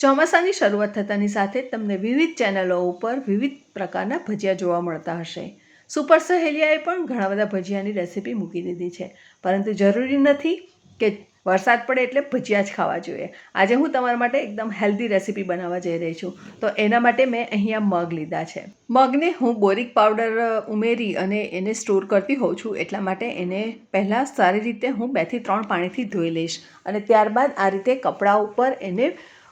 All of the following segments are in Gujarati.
ચોમાસાની શરૂઆત થતાની સાથે તમને વિવિધ ચેનલો ઉપર વિવિધ પ્રકારના ભજીયા જોવા મળતા હશે. સુપર સહેલિયાએ પણ ઘણા બધા ભજીયાની રેસીપી મૂકી દીધી છે. પરંતુ જરૂરી નથી કે વરસાદ પડે એટલે ભજીયા જ ખાવા જોઈએ. આજે હું તમારા માટે એકદમ હેલ્ધી રેસીપી બનાવવા જઈ રહી છું. તો એના માટે મેં અહીંયા મગ લીધા છે. મગને હું બોરિક પાવડર ઉમેરી અને એને સ્ટોર કરતી હોઉં છું. એટલા માટે એને પહેલાં સારી રીતે હું બેથી ત્રણ પાણીથી ધોઈ લઈશ અને ત્યારબાદ આ રીતે કપડાં ઉપર એને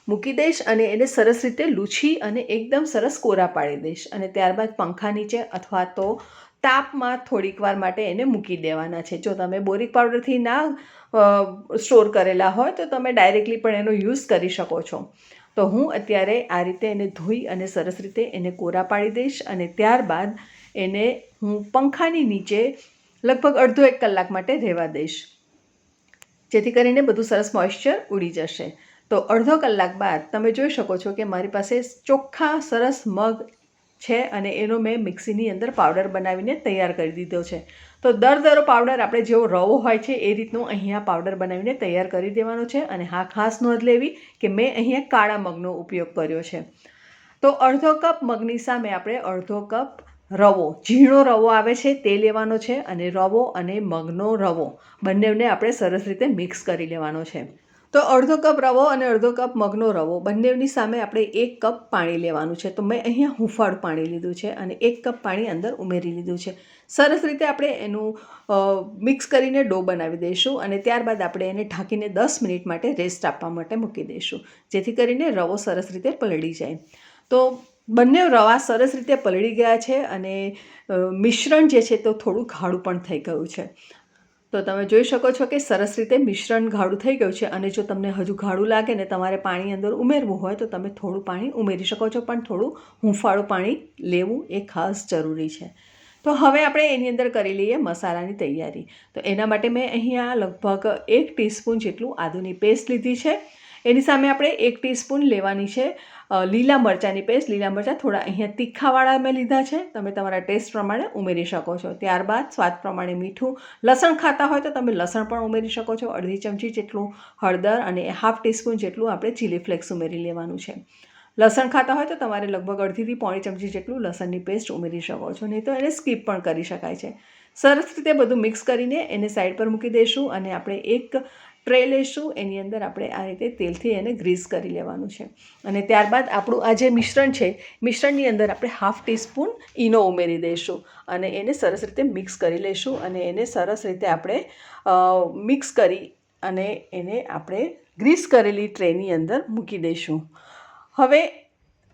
મૂકી દઈશ અને એને સરસ રીતે લૂછી અને એકદમ સરસ કોરા પાડી દઈશ. અને ત્યારબાદ પંખા નીચે અથવા તો તાપમાં થોડીક વાર માટે એને મૂકી દેવાના છે. જો તમે બોરિક પાવડરથી ના સ્ટોર કરેલા હોય તો તમે ડાયરેક્ટલી પણ એનો યુઝ કરી શકો છો. તો હું અત્યારે આ રીતે એને ધોઈ અને સરસ રીતે એને કોરા પાડી દઈશ અને ત્યારબાદ એને હું પંખાની નીચે લગભગ અડધો એક કલાક માટે રહેવા દઈશ. જેથી કરીને બધું સરસ મોઇશ્ચર ઉડી જશે. તો અડધો કલાક બાદ તમે જોઈ શકો છો કે મારી પાસે ચોખ્ખા, સરસ મગ છે અને એનો મેં મિક્સીની અંદર પાવડર બનાવીને તૈયાર કરી દીધો છે. તો દર દરો પાવડર આપણે જેવો રવો હોય છે એ રીતનું અહીંયા પાવડર બનાવીને તૈયાર કરી દેવાનો છે અને હા, ખાસ નોંધ લેવી કે મેં અહીંયા કાળા મગનો ઉપયોગ કર્યો છે. તો અડધો કપ મગની સામે આપણે અડધો કપ રવો, ઝીણો રવો આવે છે તે લેવાનો છે અને રવો અને મગનો રવો બંનેને આપણે સરસ રીતે મિક્સ કરી લેવાનો છે. તો અડધો કપ રવો અને અડધો કપ મગનો રવો. બંનેની સામે આપણે એક કપ પાણી લેવાનું છે. તો મેં અહીંયા હુંફાળું પાણી લીધું છે અને એક કપ પાણી અંદર ઉમેરી લીધું છે. સરસ રીતે આપણે એનું મિક્સ કરીને ડો બનાવી દઈશું અને ત્યારબાદ આપણે એને ઢાંકીને દસ મિનિટ માટે રેસ્ટ આપવા માટે મૂકી દઈશું. જેથી કરીને રવો સરસ રીતે પલળી જાય. તો બંને રવા સરસ રીતે પલળી ગયા છે અને મિશ્રણ જે છે તો થોડું ઘાડું પણ થઈ ગયું છે. તો તમે જોઈ શકો છો કે સરસ રીતે મિશ્રણ ગાઢું થઈ ગયું છે અને જો તમને હજુ ગાઢું લાગે ને તમારે પાણી અંદર ઉમેરવું હોય તો તમે થોડું પાણી ઉમેરી શકો છો, પણ થોડું હૂંફાળું પાણી લેવું એ ખાસ જરૂરી છે. તો હવે આપણે એની અંદર કરી લઈએ મસાલાની તૈયારી. તો એના માટે મેં અહીંયા લગભગ એક ટીસ્પૂન જેટલું આદુની પેસ્ટ લીધી છે. એની સામે આપણે એક ટીસ્પૂન લેવાની છે લીલા મરચાંની પેસ્ટ. લીલા મરચાં થોડા અહીંયા તીખાવાળા મેં લીધા છે. તમે તમારા ટેસ્ટ પ્રમાણે ઉમેરી શકો છો. ત્યારબાદ સ્વાદ પ્રમાણે મીઠું. લસણ ખાતા હોય તો તમે લસણ પણ ઉમેરી શકો છો. અડધી ચમચી જેટલું હળદર અને હાફ ટીસ્પૂન જેટલું આપણે ચીલી ફ્લેક્સ ઉમેરી લેવાનું છે. લસણ ખાતા હોય તો તમારે લગભગ અડધીથી પોણી ચમચી જેટલું લસણની પેસ્ટ ઉમેરી શકો છો. નહીં તો એને સ્કીપ પણ કરી શકાય છે. સરસ રીતે બધું મિક્સ કરીને એને સાઈડ પર મૂકી દઈશું અને આપણે એક ટ્રે લઈશું એની અંદર આપણે આ રીતે તેલથી એને ગ્રીસ કરી લેવાનું છે. અને ત્યારબાદ આપણું આ જે મિશ્રણ છે, મિશ્રણની અંદર આપણે હાફ ટીસ્પૂન ઈનો ઉમેરી દઈશું અને એને સરસ રીતે મિક્સ કરી લઈશું અને એને સરસ રીતે આપણે મિક્સ કરી અને એને આપણે ગ્રીસ કરેલી ટ્રેની અંદર મૂકી દઈશું. હવે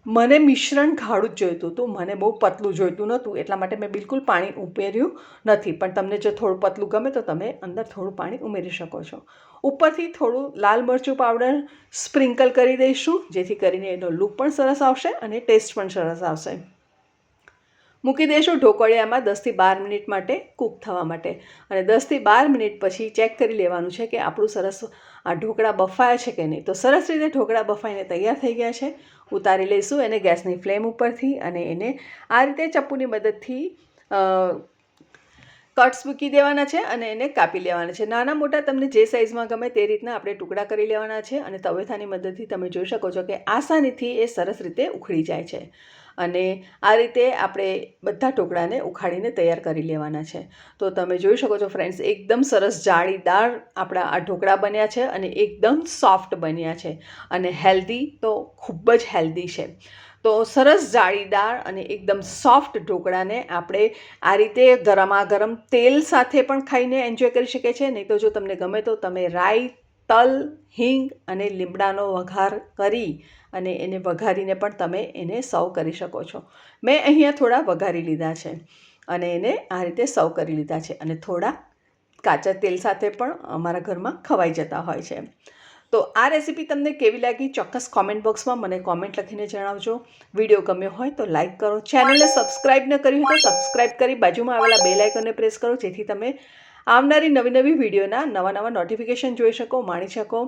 મને મિશ્રણ ગાઢું જ જોઈતું હતું. મને બહુ પતલું જોઈતું નહોતું. એટલા માટે મેં બિલકુલ પાણી ઉમેર્યું નથી. પણ તમને જો થોડું પતલું ગમે તો તમે અંદર થોડું પાણી ઉમેરી શકો છો. ઉપરથી થોડું લાલ મરચું પાવડર સ્પ્રિંકલ કરી દઈશું, જેથી કરીને એનો લુક પણ સરસ આવશે અને ટેસ્ટ પણ સરસ આવશે. મૂકી દઈશું ઢોકળિયામાં દસથી બાર મિનિટ માટે કૂક થવા માટે. અને દસથી બાર મિનિટ પછી ચેક કરી લેવાનું છે કે આપણું સરસ આ ઢોકળા બફાયા છે કે નહીં. તો સરસ રીતે ઢોકળા બફાઈને તૈયાર થઈ ગયા છે. ઉતારી લઈશું એને ગેસની ફ્લેમ ઉપરથી અને એને આ રીતે ચપ્પુની મદદથી કટ્સ મૂકી દેવાના છે અને એને કાપી લેવાના છે. નાના મોટા તમને જે સાઇઝમાં ગમે તે રીતના આપણે ટુકડા કરી લેવાના છે અને તવેથાની મદદથી તમે જોઈ શકો છો કે આસાનીથી એ સરસ રીતે ઉખડી જાય છે. અને આ રીતે આપણે બધા ટુકડાને ઉખાડીને તૈયાર કરી લેવાના છે. તો તમે જોઈ શકો છો ફ્રેન્ડ્સ એકદમ સરસ જાળીદાર આપણા આ ઢોકળા બન્યા છે અને એકદમ સોફ્ટ બન્યા છે અને હેલ્ધી તો ખૂબ જ હેલ્ધી છે. તો સરસ જાળીદાર અને એકદમ સોફ્ટ ઢોકળાને આપણે આ રીતે ગરમા ગરમ તેલ સાથે પણ ખાઈને એન્જોય કરી શકે છે નહીં તો જો તમને ગમે તો તમે રાઈ તલ, હિંગ અને લીમડાનો વઘાર કરી અને એને વઘારીને પણ તમે એને સર્વ કરી શકો છો. મેં અહીંયા થોડા વઘારી લીધા છે અને એને આ રીતે સર્વ કરી લીધા છે અને થોડા કાચા તેલ સાથે પણ અમારા ઘરમાં ખવાઈ જતા હોય છે. તો આ રેસીપી તમને કેવી લાગી ચોક્કસ કોમેન્ટ બોક્સમાં મને કોમેન્ટ લખીને જણાવજો. વીડિયો ગમ્યો હોય તો લાઇક કરો. ચેનલને સબસ્ક્રાઇબ ન કરી હોય તો સબસ્ક્રાઇબ કરી બાજુમાં આવેલા બે લાઇકનને પ્રેસ કરો જેથી તમે આવનારી નવી નવી વિડીયોના નવા નવા નોટિફિકેશન જોઈ શકો, માણી શકો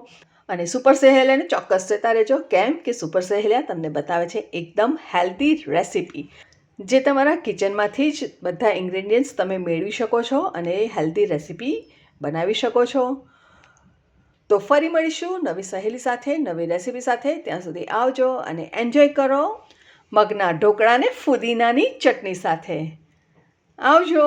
અને સુપર સહેલિયાને ચોક્કસ જતા રહેજો. કેમ કે સુપર સહેલિયા તમને બતાવે છે એકદમ હેલ્ધી રેસીપી જે તમારા કિચનમાંથી જ બધા ઇન્ગ્રેડિયન્ટ્સ તમે મેળવી શકો છો અને હેલ્ધી રેસીપી બનાવી શકો છો. તો ફરી મળીશું નવી સહેલી સાથે, નવી રેસીપી સાથે. ત્યાં સુધી આવજો અને એન્જોય કરો મગના ઢોકળાને ફુદીનાની ચટણી સાથે. આવજો.